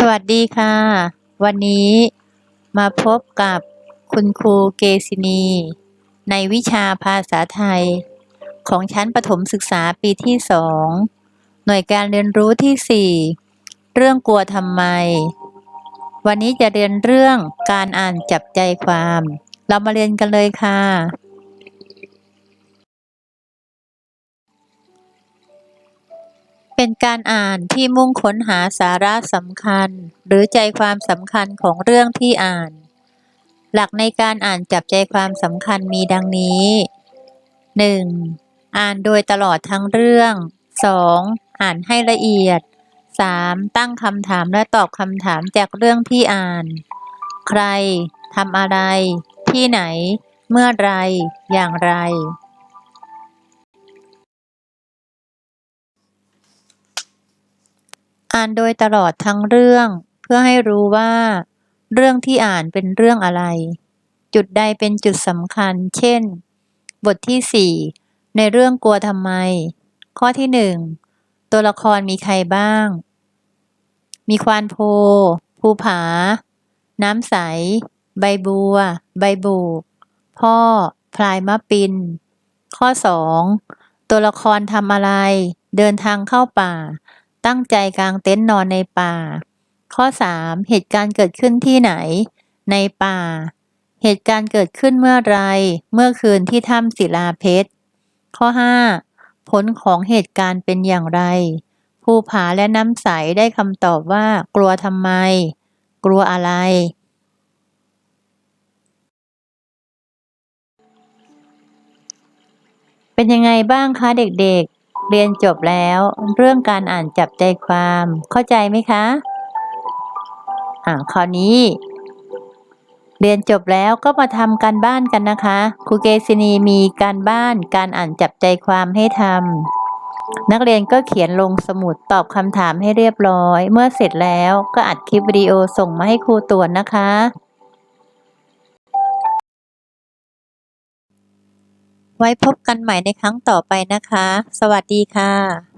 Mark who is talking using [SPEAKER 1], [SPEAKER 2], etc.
[SPEAKER 1] สวัสดีค่ะ วันนี้มาพบกับคุณครูเกษินีในวิชาภาษาไทย ของชั้นประถมศึกษาปีที่สองหน่วยการเรียนรู้ที่สี่เรื่องกลัวทำไม วันนี้จะเรียนเรื่องการอ่านจับใจความ เรามาเรียนกันเลยค่ะ เป็นการอ่านที่มุ่งค้นหาสาระสำคัญ หรือใจความสำคัญของเรื่องที่อ่าน หลักในการอ่านจับใจความสำคัญมีดังนี้ 1. อ่านโดยตลอดทั้งเรื่อง 2. อ่านให้ละเอียด 3. ตั้งคำถามและตอบคำถามจากเรื่องที่อ่าน ใครทำอะไร ที่ไหน เมื่อไร อย่างไร อ่านโดยตลอดทั้งเรื่องเพื่อให้รู้ว่า เรื่องที่อ่านเป็นเรื่องอะไร จุดใดเป็นจุดสำคัญ เช่น บทที่สี่ในเรื่องกลัวทำไม ข้อที่หนึ่งตัวละครมีใครบ้าง มีควานโพ ภูผา น้ำใส ใบบัว ใบบูก พ่อ พลายมะปิน ข้อสองตัวละครทำอะไร เดินทางเข้าป่า ตั้งใจกางเต็นท์นอนในป่า ข้อสามเหตุการณ์เกิดขึ้นที่ไหน ในป่า เหตุการณ์เกิดขึ้นเมื่อไรเมื่อคืนที่ถ้ำศิลาเพชร ข้อห้าผลของเหตุการณ์เป็นอย่างไร ภูผาและน้ำใสได้คำตอบว่า กลัวทำไม กลัวอะไรเป็นยังไงบ้างคะเด็กๆ เรียนจบแล้ว เรื่องการอ่านจับใจความ เข้าใจไหมคะ อ่าคราวนี้ เรียนจบแล้วก็มาทำการบ้านกันนะคะครูเกษินีมีการบ้านการอ่านจับใจความให้ทำนักเรียนก็เขียนลงสมุดตอบคำถามให้เรียบร้อย เมื่อเสร็จแล้วก็อัดคลิปวิดีโอส่งมาให้ครูตรวจนะคะ ไว้พบกันใหม่ในครั้งต่อไปนะคะ สวัสดีค่ะ